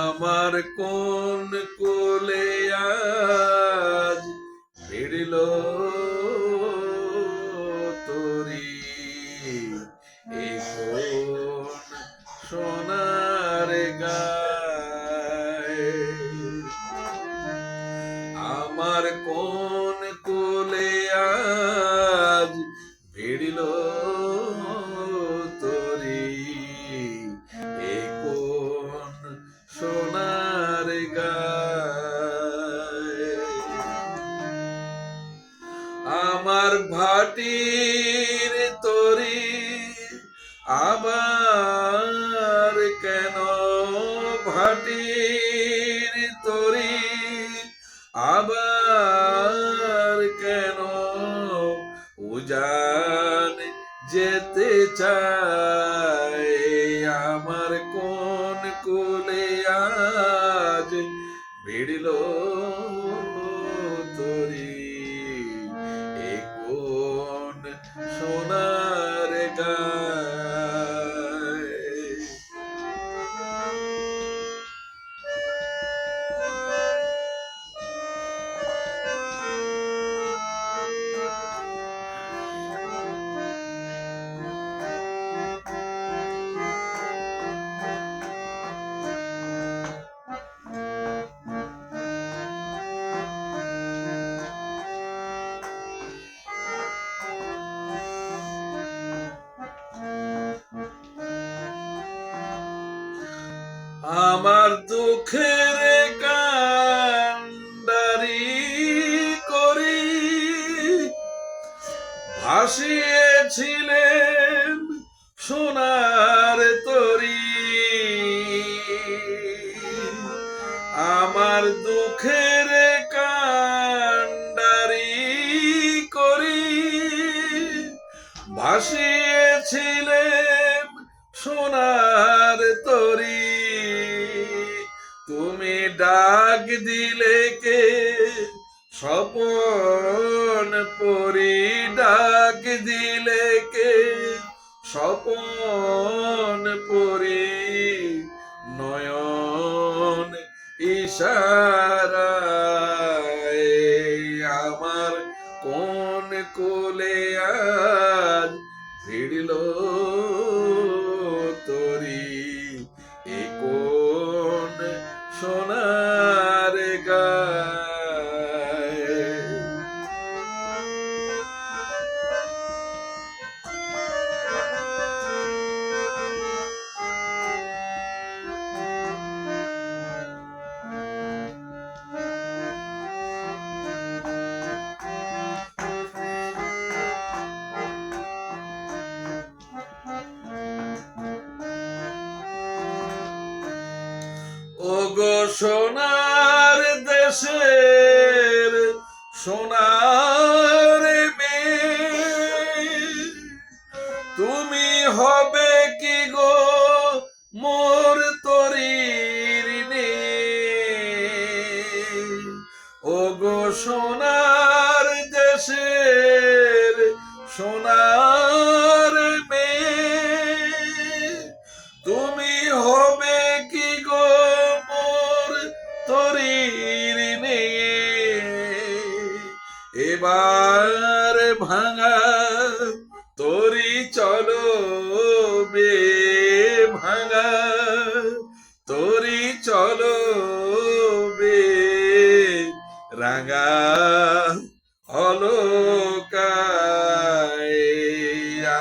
আমার কোন কোলে আজ ভিড়ল? আবার ভাসিয়েছিলেন সোনার তরি। আমার দুঃখের কান্ডারি করি ভাসিয়েছিলেন সোনার তরি। তুমি ডাক দিলে কে স্বপন পরি ডাক দিলে কে? স্বপন পরি নয়ন ইশারায় আমার কোন কোলে আজ ভিড়ল তরি সোনার দেশের সোনার মে তুমি হবে কি গো মোর তরির রাঙা অলকায়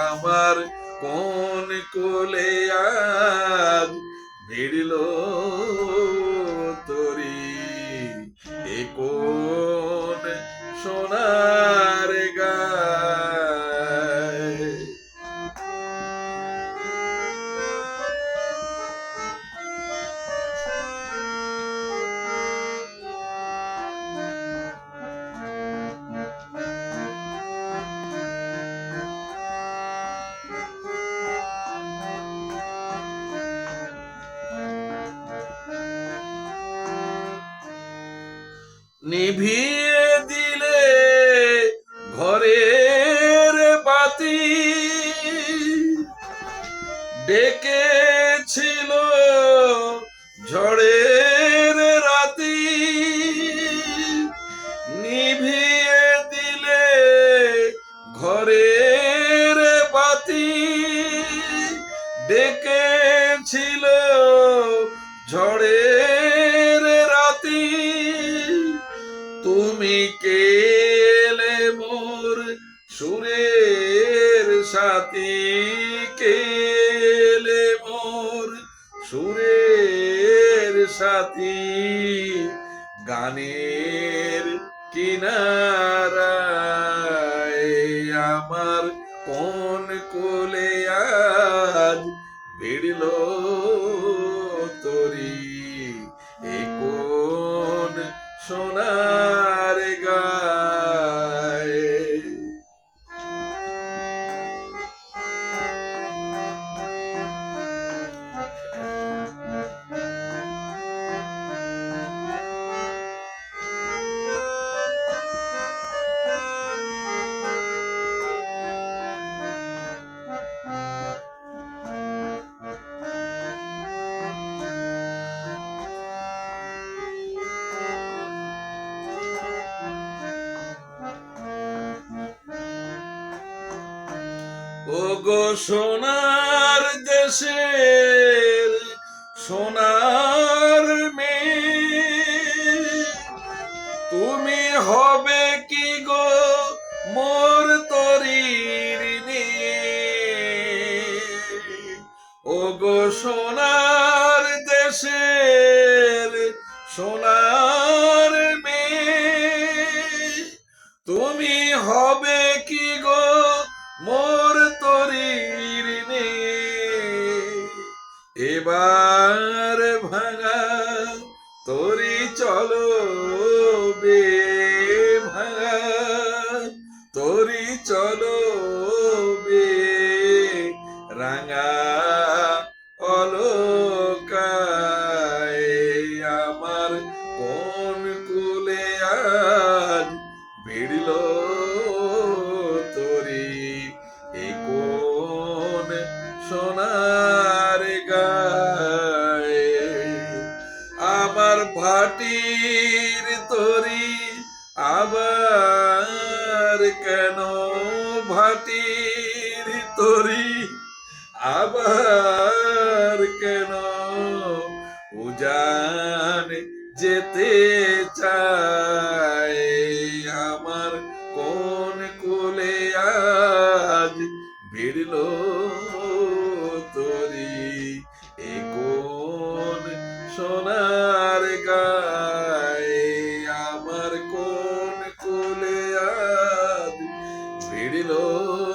আমার কোন কোলে আজ ভিড়ল তরি। এ নিভিয়ে দিলে ঘরের বাতি। ডেকেছিল সুরের সাথী কেলে মোর। সুরের সাথী গানের কিনারায় আমার কোন কোলে আজ ভিড়ল তরি। এ কোন সোনার সোনার দেশের সোনার মেয়ে তুমি হবে কি গো মোর তরির ও গো সোনার ভাঙা তোরি চলো বে ভাঙা। তোরি চলো বে রাঙা অলকায় আমার কোন ভাটির তরি আবার কেন ভাটির তরি আবার কেন উজান যেতে চায়? কোন কোলে আজ ভিড়লো